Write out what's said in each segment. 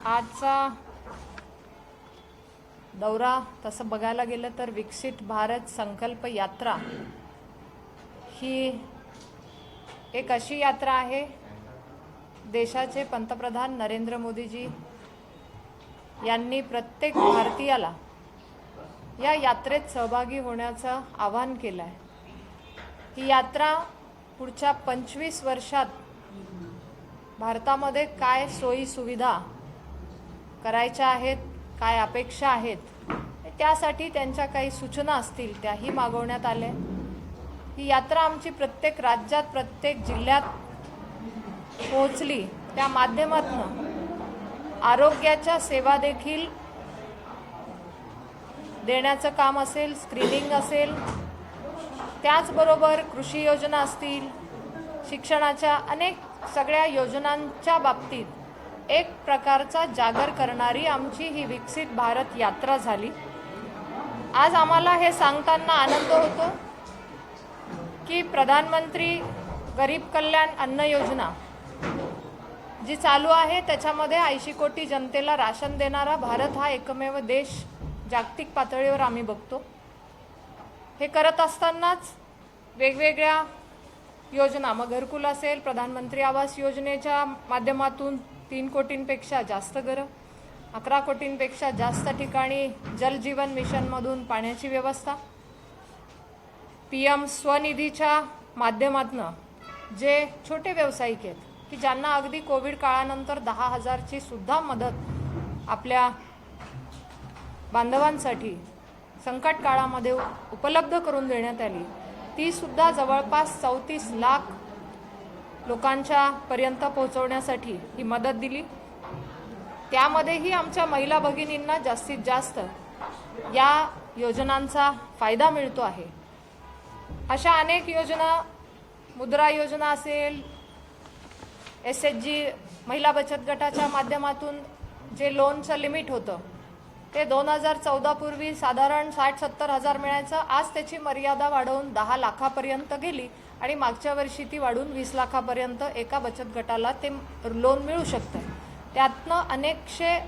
आजचा दौरा तसं बघायला गेलं तर विकसित भारत संकल्प यात्रा ही एक अशी यात्रा आहे. देशाचे पंतप्रधान नरेंद्र मोदीजी यांनी प्रत्येक भारतीयाला या यात्रेत सहभागी होण्याचं आवाहन केलं आहे ही यात्रा पुढच्या पंचवीस वर्षात भारतामध्ये काय सोयी सुविधा करायच्या आहेत काय अपेक्षा आहेत त्यासाठी त्यांच्या काही सूचना असतील त्याही मागवण्यात आल्या. ही यात्रा आमची प्रत्येक राज्यात प्रत्येक जिल्ह्यात पोहोचली. त्या माध्यमातून आरोग्याच्या सेवा देखील देण्याचं काम असेल स्क्रीनिंग असेल त्याचबरोबर कृषी योजना असतील शिक्षणाच्या अनेक सगळ्या योजनांच्या बाबतीत एक प्रकारचा जागर करणारी आमची ही विकसित भारत यात्रा झाली. आज आम्हाला हे सांगताना आनंद होतो की प्रधानमंत्री गरीब कल्याण अन्न योजना जी चालू आहे त्याच्यामध्ये ऐंशी कोटी जनतेला राशन देणारा भारत हा एकमेव देश जागतिक पातळीवर आम्ही बघतो. हे करत असतानाच वेगवेगळ्या योजना मग घरकुल असेल प्रधानमंत्री आवास योजनेच्या माध्यमातून तीन कोटींपेक्षा जास्त घरं अकरा कोटींपेक्षा जास्त ठिकाणी जलजीवन मिशनमधून पाण्याची व्यवस्था. पी एम स्वनिधीच्या माध्यमातून जे छोटे व्यावसायिक आहेत की ज्यांना अगदी कोविड काळानंतर दहा हजारची सुद्धा मदत आपल्या बांधवांसाठी संकट काळामध्ये उपलब्ध करून देण्यात आली ती सुद्धा जवळपास चौतीस लाख लोकांच्या पर्यंत पोहोचवण्यासाठी ही मदत दिली. त्यामध्येही आमच्या महिला भगिनींना जास्तीत जास्त या योजनांचा फायदा मिळतो आहे. अशा अनेक योजना मुद्रा योजना असेल एस एच जी महिला बचत गटाच्या माध्यमातून जे लोनचं लिमिट होतं ते दोन हजार चौदापूर्वी साधारण साठ सत्तर हजार मिळायचं. आज त्याची मर्यादा वाढवून दहा लाखापर्यंत गेली. आणि मागच्या वर्षी ती वाढून वीस लाखापर्यंत एका बचत गटाला ते लोन मिळू शकतं त्यातनं अनेकशे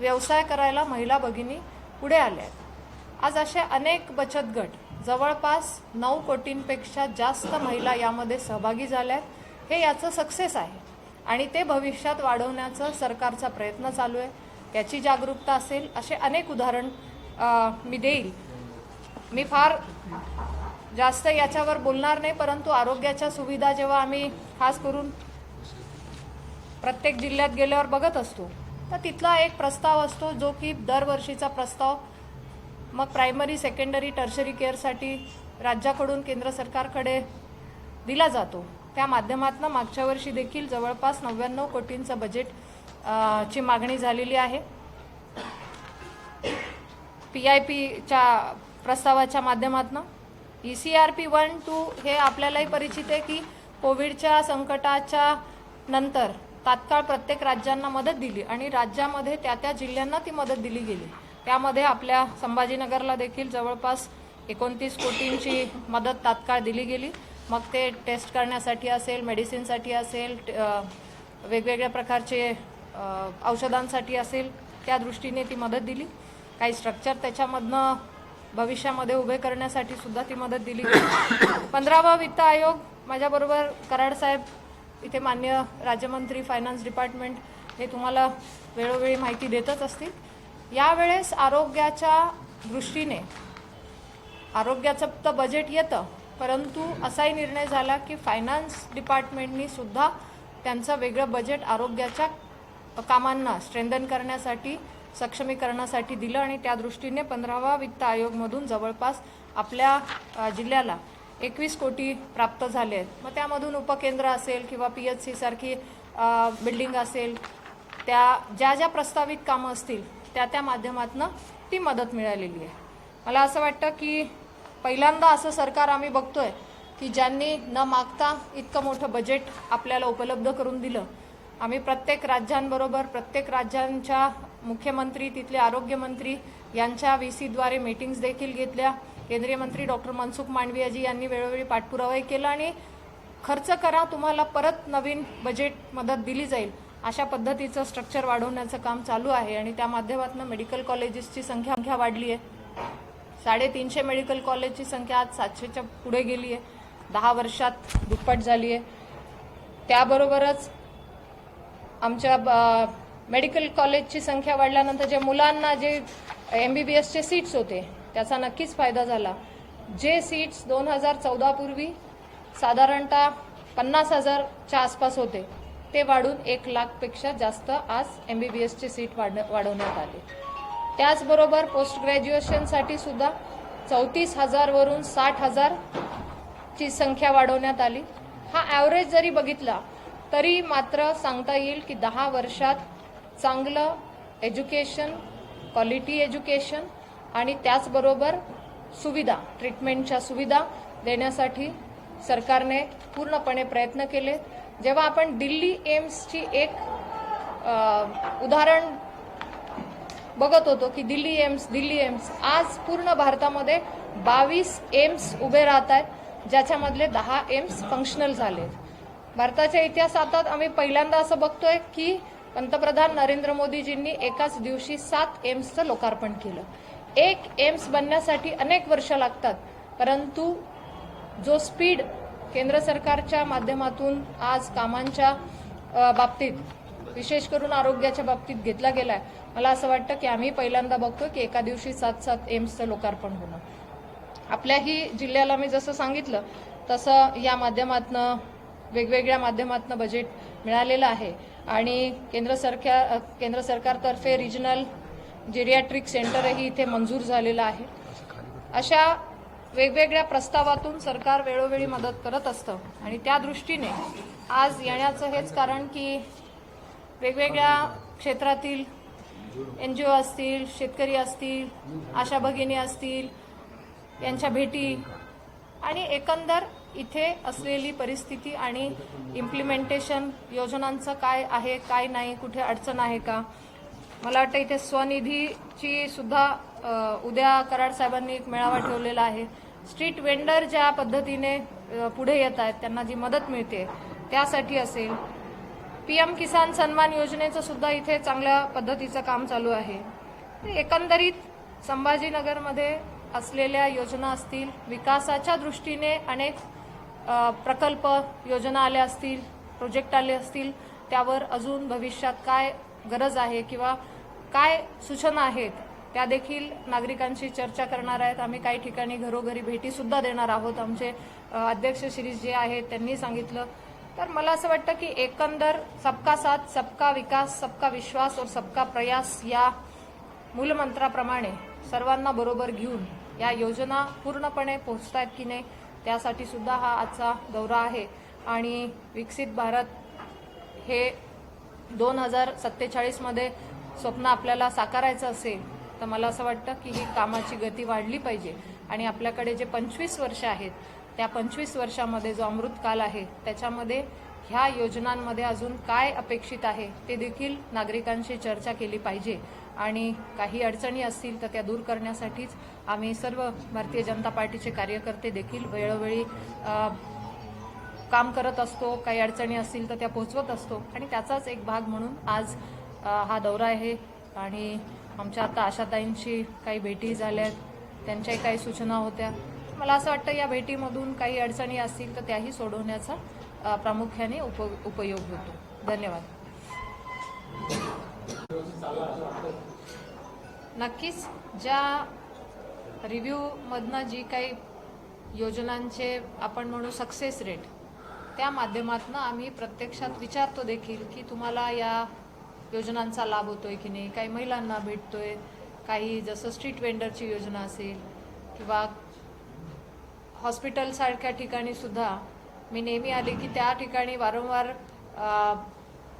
व्यवसाय करायला महिला भगिनी पुढे आल्या आहेत. आज असे अनेक बचत गट जवळपास नऊ कोटींपेक्षा जास्त महिला यामध्ये सहभागी झाल्या आहेत. हे याचं सक्सेस आहे आणि ते भविष्यात वाढवण्याचा सरकारचा प्रयत्न चालू आहे. त्याची जागरूकता असेल असे अनेक उदाहरण मी देईल. मी फार जास्त याच्यावर बोलणार नाही परंतु आरोग्याच्या सुविधा जेव्हा आम्ही खास करून प्रत्येक जिल्ह्यात गेल्यावर बघत असतो तर तिथला एक प्रस्ताव असतो जो की दरवर्षीचा प्रस्ताव. मग प्रायमरी सेकंडरी टर्शरी केअरसाठी राज्याकडून केंद्र सरकारकडे दिला जातो. त्या माध्यमातून मागच्या वर्षी देखील जवळपास नव्याण्णव कोटींचं बजेट ची मागणी झालेली आहे. पी आय पीच्या प्रस्तावाच्या माध्यमातून E C R P one two हे आपल्यालाही परिचित आहे की कोविडच्या संकटाच्या नंतर तात्काळ प्रत्येक राज्यांना मदत दिली आणि राज्यामध्ये त्या त्या जिल्ह्यांना ती मदत दिली गेली. त्यामध्ये आपल्या संभाजीनगरला देखील जवळपास एकोणतीस कोटींची मदत तात्काळ दिली गेली. मग ते टेस्ट करण्यासाठी असेल मेडिसिनसाठी असेल वेगवेगळ्या प्रकारचे औषधांसाठी असेल त्या दृष्टीने ती मदत दिली. काही स्ट्रक्चर त्याच्यामधनं भविष्यामध्ये उभे करण्यासाठी सुद्धा ती मदत दिली पंधरावा वित्त आयोग माझ्याबरोबर कराड साहेब इथे मान्य राज्यमंत्री फायनान्स डिपार्टमेंट हे तुम्हाला वेळोवेळी माहिती देतच असतील. यावेळेस आरोग्याच्या दृष्टीने आरोग्याचं तर बजेट येतं परंतु असाही निर्णय झाला की फायनान्स डिपार्टमेंटनी सुद्धा त्यांचं वेगळं बजेट आरोग्याच्या कामांना स्ट्रेंथन करण्यासाठी सक्षमीकरणासाठी दिलं आणि त्या दृष्टीने पंधरावा वित्त आयोगमधून जवळपास आपल्या जिल्ह्याला एकवीस कोटी प्राप्त झाले आहेत. मग त्यामधून उपकेंद्र असेल किंवा पी एच सीसारखी बिल्डिंग असेल त्या ज्या ज्या प्रस्तावित कामं असतील त्या त्या माध्यमातून ती मदत मिळालेली आहे. मला असं वाटतं की पहिल्यांदा असं सरकार आम्ही बघतोय की ज्यांनी न मागता इतकं मोठं बजेट आपल्याला उपलब्ध करून दिलं आम्ही प्रत्येक राज्यांबरोबर प्रत्येक राज्यांच्या मुख्यमंत्री तिथले आरोग्यमंत्री यांच्या व्ही सीद्वारे मीटिंग्स देखील घेतल्या. केंद्रीय मंत्री डॉक्टर मनसुख मांडवियाजी यांनी वेळोवेळी पाठपुरावाही केला आणि खर्च करा तुम्हाला परत नवीन बजेट मदत दिली जाईल. अशा पद्धतीचं स्ट्रक्चर वाढवण्याचं काम चालू आहे आणि त्या माध्यमातून मेडिकल कॉलेजेसची संख्या संख्या वाढली आहे. साडेतीनशे मेडिकल कॉलेजची संख्या आज सातशेच्या पुढे गेली आहे. दहा वर्षात दुप्पट झाली आहे. त्याबरोबरच आमच्या ब- मेडिकल कॉलेजची संख्या वाढल्यानंतर जे मुलांना जे एम बी बी एसचे सीट्स होते त्याचा नक्कीच फायदा झाला. जे सीट्स दोन हजार चौदापूर्वी साधारणतः पन्नास हजारच्या आसपास होते ते वाढून एक लाखपेक्षा जास्त आज एम बी बी एसचे सीट वाढ वाढवण्यात आले. त्याचबरोबर पोस्ट ग्रॅज्युएशनसाठी सुद्धा चौतीस हजारवरून साठ हजार ची संख्या वाढवण्यात आली. हा ॲव्हरेज जरी बघितला तरी मात्र सांगता येईल की दहा वर्षात चांगलं एज्युकेशन क्वालिटी एज्युकेशन आणि त्याचबरोबर सुविधा ट्रीटमेंटच्या सुविधा देण्यासाठी सरकारने पूर्णपणे प्रयत्न केले जेव्हा आपण दिल्ली एम्सची एक उदाहरण बघत होतो की दिल्ली एम्स दिल्ली एम्स आज पूर्ण भारतामध्ये बावीस एम्स उभे राहत आहेत ज्याच्यामधले दहा एम्स फंक्शनल झाले भारताच्या इतिहासात आम्ही पहिल्यांदा असं बघतोय की पंतप्रधान नरेंद्र मोदीजींनी एकाच दिवशी सात एम्सचं लोकार्पण केलं. एक एम्स बनण्यासाठी अनेक वर्ष लागतात परंतु जो स्पीड केंद्र सरकारच्या माध्यमातून आज कामांच्या बाबतीत विशेष करून आरोग्याच्या बाबतीत घेतला गेलाय मला असं वाटतं की आम्ही पहिल्यांदा बघतो की एका दिवशी सात सात एम्सचं लोकार्पण होणं. आपल्याही जिल्ह्याला मी जसं सांगितलं तसं या माध्यमातनं वेगवेगळ्या माध्यमातनं बजेट मिळालेलं आहे. आणि केंद्र सरकार केंद्र सरकारतर्फे रिजनल जेरियाट्रिक सेंटरही इथे मंजूर झालेलं आहे. अशा वेगवेगळ्या प्रस्तावातून सरकार वेळोवेळी मदत करत असतं आणि त्या दृष्टीने आज येण्याचं हेच कारण की वेगवेगळ्या क्षेत्रातील एन जी ओ असतील शेतकरी असतील आशा भगिनी असतील यांच्या भेटी आणि एकंदर इथे असलेली परिस्थिती आणि इम्प्लिमेंटेशन योजनांचं काय आहे काय नाही कुठे अडचण आहे का? मला वाटतं इथे स्वनिधीची सुद्धा उद्या कराड साहेबांनी एक मेळावा ठेवलेला आहे. स्ट्रीट वेंडर ज्या पद्धतीने पुढे येत आहेत त्यांना जी मदत मिळते त्यासाठी असेल. पीएम किसान सन्मान योजनेचं सुद्धा इथे चांगल्या पद्धतीचं काम चालू आहे. एकंदरीत संभाजीनगरमध्ये असलेल्या योजना असतील विकासाच्या दृष्टीने अनेक प्रकल्प योजना आल्या असतील प्रोजेक्ट आले असतील त्यावर अजून भविष्यात काय गरज आहे किंवा काय सूचना आहेत त्या देखील नागरिकांशी चर्चा करणार आहेत. आम्ही काही ठिकाणी घरोघरी भेटीसुद्धा देणार आहोत. आमचे अध्यक्ष शिरीष जे आहेत त्यांनी सांगितलं. तर मला असं वाटतं की एकंदर सबका साथ सबका विकास सबका विश्वास और सबका प्रयास या मूलमंत्राप्रमाणे सर्वांना बरोबर घेऊन या योजना पूर्णपणे पोहोचतायत की नाही त्यासाठी सुद्धा हा आजचा दौरा आहे. आणि विकसित भारत हे दोन हजार सत्तेचाळीसमध्ये स्वप्न आपल्याला साकारायचं असेल तर मला असं वाटतं की ही कामाची गती वाढली पाहिजे. आणि आपल्याकडे जे पंचवीस वर्ष आहेत त्या पंचवीस वर्षामध्ये जो अमृतकाल आहे त्याच्यामध्ये ह्या योजनांमध्ये अजून काय अपेक्षित आहे ते देखील नागरिकांशी चर्चा केली पाहिजे. आणि काही अडचणी असतील तर त्या दूर करण्यासाठीच आम्ही सर्व भारतीय जनता पार्टीचे कार्यकर्ते देखील वेळोवेळी काम करत असतो काही अडचणी असतील तर त्या पोहोचवत असतो. आणि त्याचाच एक भाग म्हणून आज हा दौरा आहे. आणि आमच्या आता आशाताईंशी काही भेटी झाल्या आहेत त्यांच्याही काही सूचना होत्या. मला असं वाटतं या भेटीमधून काही अडचणी असतील तर त्याही सोडवण्याचा प्रामुख्याने उप उपयोग होतो. धन्यवाद. नक्कीच ज्या रिव्ह्यूमधनं जी काही योजनांचे आपण म्हणू सक्सेस रेट त्या माध्यमातून आम्ही प्रत्यक्षात विचारतो देखील की तुम्हाला या योजनांचा लाभ होतो आहे की नाही? काही महिलांना भेटतो आहे काही जसं स्ट्रीट वेंडरची योजना असेल किंवा हॉस्पिटलसारख्या ठिकाणी सुद्धा मी नेहमी आले की त्या ठिकाणी वारंवार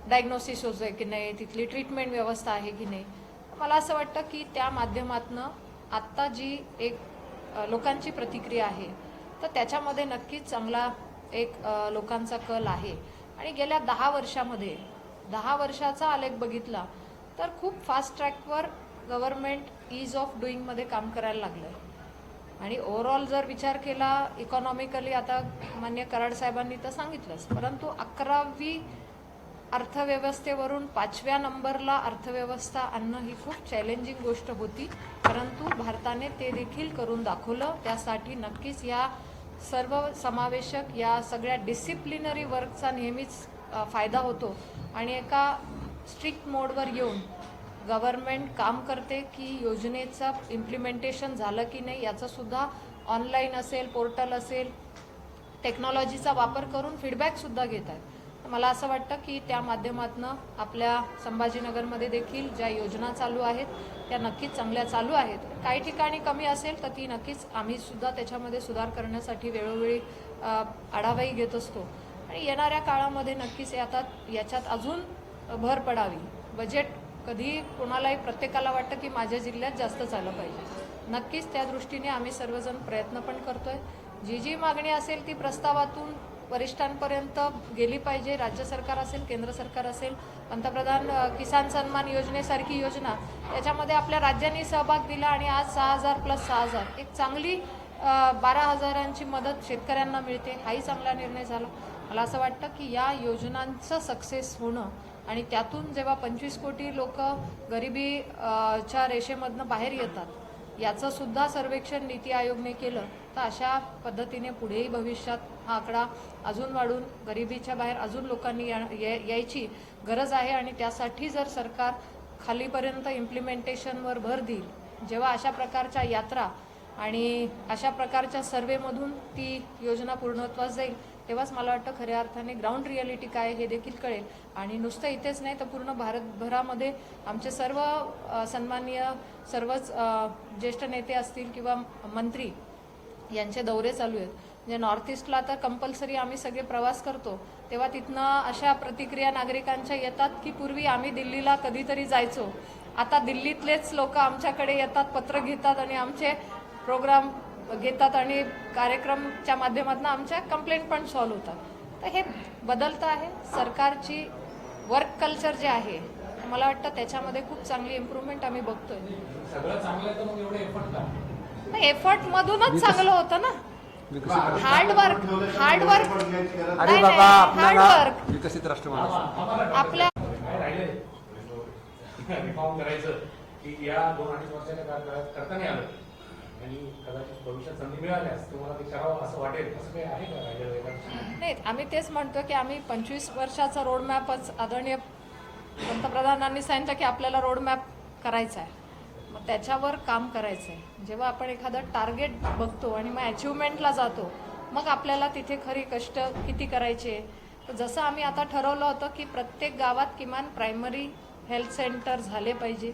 डायग्नोसिस होतो आहे की नाही? तिथली ट्रीटमेंट व्यवस्था आहे की नाही? मला असं वाटतं की त्या माध्यमातनं आत्ता जी एक लोकांची प्रतिक्रिया आहे तर त्याच्यामध्ये नक्कीच चांगला एक लोकांचा कल आहे. आणि गेल्या दहा वर्षामध्ये दहा वर्षाचा आलेख बघितला तर खूप फास्ट ट्रॅकवर गव्हर्नमेंट इज ऑफ डुईंगमध्ये काम करायला लागलं आहे आणि ओव्हरऑल जर विचार केला इकॉनॉमिकली आता मान्य कराड साहेबांनी तर सांगितलंच परंतु अकरावी अर्थव्यवस्थेवरून पाचव्या नंबरला अर्थव्यवस्था आणणं ही खूप चॅलेंजिंग गोष्ट होती. परंतु भारताने ते देखील करून दाखवलं. त्यासाठी नक्कीच या सर्व समावेशक या सगळ्या डिसिप्लिनरी वर्कचा नेहमीच फायदा होतो. आणि एका स्ट्रिक्ट मोडवर येऊन गव्हर्नमेंट काम करते की योजनेचं इम्प्लिमेंटेशन झालं की नाही याचंसुद्धा ऑनलाईन असेल पोर्टल असेल टेक्नॉलॉजीचा वापर करून फीडबॅकसुद्धा घेत आहेत. मला असं वाटतं की त्या माध्यमातून आपल्या संभाजीनगरमध्ये देखील ज्या योजना चालू आहेत त्या नक्कीच चांगल्या चालू आहेत. काही ठिकाणी कमी असेल तर ती नक्कीच आम्ही सुद्धा त्याच्यामध्ये सुधार करण्यासाठी वेळोवेळी आढावाही घेत असतो. आणि येणाऱ्या काळामध्ये नक्कीच आता याच्यात अजून भर पडावी. बजेट कधी कोणालाही प्रत्येकाला वाटतं की माझ्या जिल्ह्यात जास्त झालं पाहिजे. नक्कीच त्या दृष्टीने आम्ही सर्वजण प्रयत्न पण करतोय. जी जी मागणी असेल ती प्रस्तावातून वरिष्ठांपर्यंत गेली पाहिजे राज्य सरकार असेल केंद्र सरकार असेल पंतप्रधान किसान सन्मान योजनेसारखी योजना याच्यामध्ये आपल्या राज्यांनी सहभाग दिला आणि आज सहा हजार प्लस सहा हजार. एक चांगली बारा हजारांची मदत शेतकऱ्यांना मिळते. हाही चांगला निर्णय झाला. मला असं वाटतं की या योजनांचं सक्सेस होणं आणि त्यातून जेव्हा पंचवीस कोटी लोक गरिबी च्या रेषेमधनं बाहेर येतात याचं सुद्धा सर्वेक्षण नीती आयोगने केलं तर अशा पद्धतीने पुढेही भविष्यात हा आकडा अजून वाढून गरिबीच्या बाहेर अजून लोकांनी या- यायची गरज आहे आणि त्यासाठी जर सरकार खालीपर्यंत इम्प्लिमेंटेशनवर भर देईल जेव्हा अशा प्रकारच्या यात्रा आणि अशा प्रकारच्या सर्वेमधून ती योजना पूर्णत्वास जाईल तेव्हाच मला वाटतं खऱ्या अर्थाने ग्राउंड रियालिटी काय हे देखील कळेल. आणि नुसतं इथेच नाही तर पूर्ण भारतभरामध्ये आमचे सर्व सन्माननीय सर्वच ज्येष्ठ नेते असतील किंवा मंत्री यांचे दौरे चालू आहेत. म्हणजे नॉर्थ ईस्टला तर कंपल्सरी आम्ही सगळे प्रवास करतो. तेव्हा तिथनं अशा प्रतिक्रिया नागरिकांच्या येतात की पूर्वी आम्ही दिल्लीला कधीतरी जायचो. आता दिल्लीतलेच लोक आमच्याकडे येतात पत्र घेतात आणि आमचे प्रोग्राम घेतात आणि कार्यक्रमच्या माध्यमातून आमच्या कंप्लेंट पण सॉल्व्ह होतात. तर हे बदलतं आहे. सरकारची वर्क कल्चर जे आहे मला वाटतं त्याच्यामध्ये खूप चांगली इम्प्रूव्हमेंट आम्ही बघतोय. सगळं चांगलं आहे तर मग एवढे एफर्ट का? नाही एफर्ट मधूनच चांगलं होतं ना. Hard work hard work. अरे नाही, बाबा आपल्याला work. विकसित राष्ट्र माणूस. आपल्या काय राहिले? रिफॉर्म करायचं. की या दोन अडीच वर्षाच्या काळात करता नाही आलं. आणि कदाचित भविष्यात संधी मिळाल्यास तुम्हाला ते करावं असं वाटेल. असं काही आहे का राहिलेलं एखादं? नाही आम्ही तेच म्हणतो की आम्ही पंचवीस वर्षाचा रोडमॅपच आदरणीय पंतप्रधानांनी सांगितलं की आपल्याला रोडमॅप करायचा आहे. त्याच्यावर काम करायचं आहे जेव्हा आपण एखादं टार्गेट बघतो आणि मग अचिव्हमेंटला जातो मग आपल्याला तिथे खरी कष्ट किती करायचे? जसं आम्ही आता ठरवलं होतं की प्रत्येक गावात किमान प्रायमरी हेल्थ सेंटर झाले पाहिजे.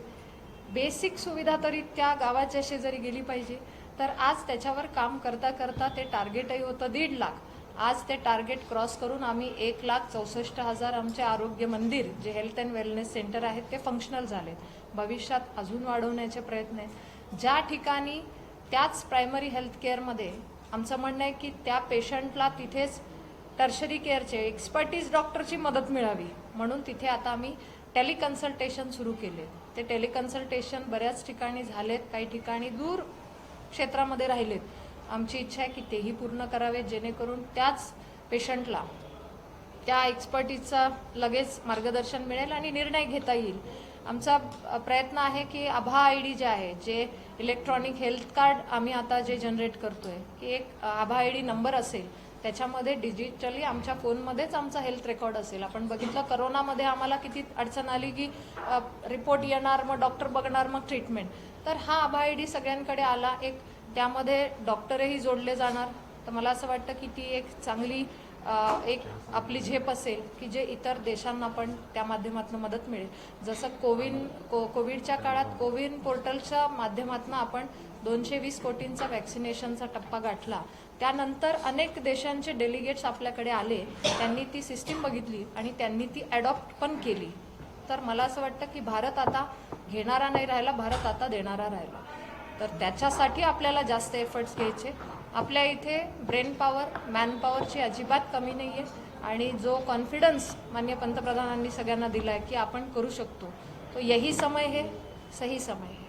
बेसिक सुविधा तरी त्या गावाच्या शेजारी गेली पाहिजे. तर आज त्याच्यावर काम करता करता ते टार्गेटही होतं दीड लाख. आज ते टार्गेट क्रॉस करून आम्ही एक लाख चौसष्ट हजार आमचे आरोग्य मंदिर जे हेल्थ अँड वेलनेस सेंटर आहेत ते फंक्शनल झालेत. भविष्यात अजून वाढवण्याचे प्रयत्न आहेत. ज्या ठिकाणी त्याच प्रायमरी हेल्थ केअरमध्ये आमचं म्हणणं आहे की त्या पेशंटला तिथेच टर्शरी केअरचे एक्सपर्टीज डॉक्टरची मदत मिळावी. म्हणून तिथे आता आम्ही टेलिकन्सल्टेशन सुरू केले. ते टेलिकन्सल्टेशन बऱ्याच ठिकाणी झालेत काही ठिकाणी दूर क्षेत्रामध्ये राहिलेत. आमची इच्छा आहे की तेही पूर्ण करावे जेणेकरून त्याच पेशंटला त्या एक्सपर्टीजचा लगेच मार्गदर्शन मिळेल आणि निर्णय घेता येईल. आमचा प्रयत्न आहे की आभा आय डी जे आहे जे इलेक्ट्रॉनिक हेल्थ कार्ड आम्ही आता जे जनरेट करतोय की एक आभा आय डी नंबर असेल त्याच्यामध्ये डिजिटली आमच्या फोनमध्येच आमचा हेल्थ रेकॉर्ड असेल. आपण बघितलं करोनामध्ये आम्हाला किती अडचण आली की रिपोर्ट येणार मग डॉक्टर बघणार मग ट्रीटमेंट तर हा आभा आय डी सगळ्यांकडे आला एक त्यामध्ये डॉक्टरही जोडले जाणार. तर मला असं वाटतं की ती एक चांगली एक आपली झेप असेल की जे इतर देशांना पण त्या माध्यमातून मदत मिळेल. जसं कोविन को कोविडच्या काळात कोविन पोर्टलच्या माध्यमातून आपण दोनशे वीस कोटींचा वॅक्सिनेशनचा टप्पा गाठला. त्यानंतर अनेक देशांचे डेलिगेट्स आपल्याकडे आले. त्यांनी ती सिस्टीम बघितली आणि त्यांनी ती ॲडॉप्ट पण केली. तर मला असं वाटतं की भारत आता घेणारा नाही राहिला भारत आता देणारा राहिला. तर त्याच्यासाठी आपल्याला जास्त एफर्ट्स घ्यायचे. आपल्या इथे ब्रेन पॉवर मॅन पॉवरची अजिबात कमी नाही आहे आणि जो कॉन्फिडन्स मान्य पंतप्रधानांनी सगळ्यांना दिला आहे की आपण करू शकतो. तो यही समय है सही समय है